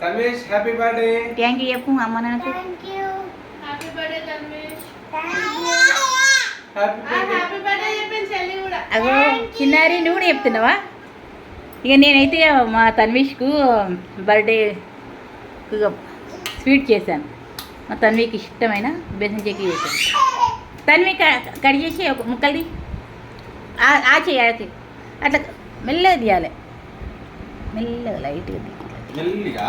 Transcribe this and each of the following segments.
Tanvesh happy birthday thank you చెప్పు అమ్మ నాకు happy birthday you happy birthday happy birthday చెప్పింది చెల్లి కూడా. అగో చిన్నారి నువ్వు కూడా చెప్తున్నావా? ఇక నేనైతే మా తన్వీష్కు బర్త్డే ఇక స్వీట్ చేశాను. మా తన్వీకి ఇష్టమైన బెసం చెక్కి చేశాను. తన్వి క- కట్ చేసి ఒక ముక్కల్ది ఆ- ఆ చేయి ఆ చేయి. అట్లా మెల్లగా తీయాలి. మెల్లగా లైట్గా మెల్లిగా.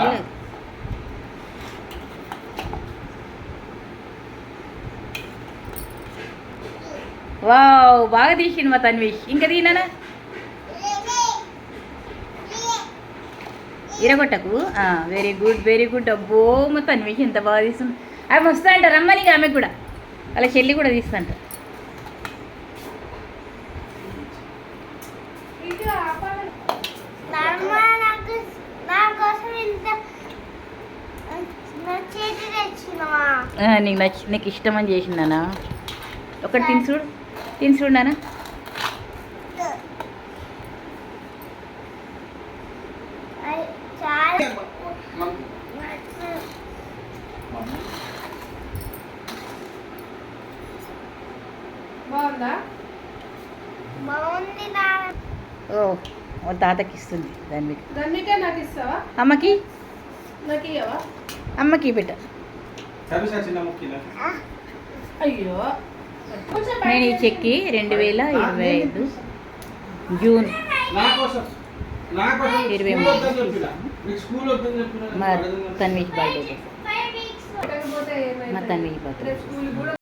వావ్ బాగా తీసిండు మా తన్వీష్. ఇంకా తీనానా ఇరగొట్టకు? వెరీ గుడ్ వెరీ గుడ్ అబ్బో మా తన్వీష్ ఎంత బాగా తీస్తుంది అవి వస్తా అంట రమ్మని ఆమెకు కూడా. వాళ్ళ చెల్లి కూడా తీస్తుంట. నీకు నచ్చి నీకు ఇష్టమని చేసిందానా ఒకటి తిని చూడు. తిని ఓ తాతకి ఇస్తుంది దాని అమ్మకి? అమ్మకి ముక్కిన అయ్యో. నేను ఈ చెక్కి రెండు వేల ఇరవై ఐదు జూన్. ఇరవై స్కూల్ మూడు. మా బర్త్డే. పెట్టకపోతే ఏమైంది? మా తన్వి బర్త్డే. రేపు స్కూల్ కూడా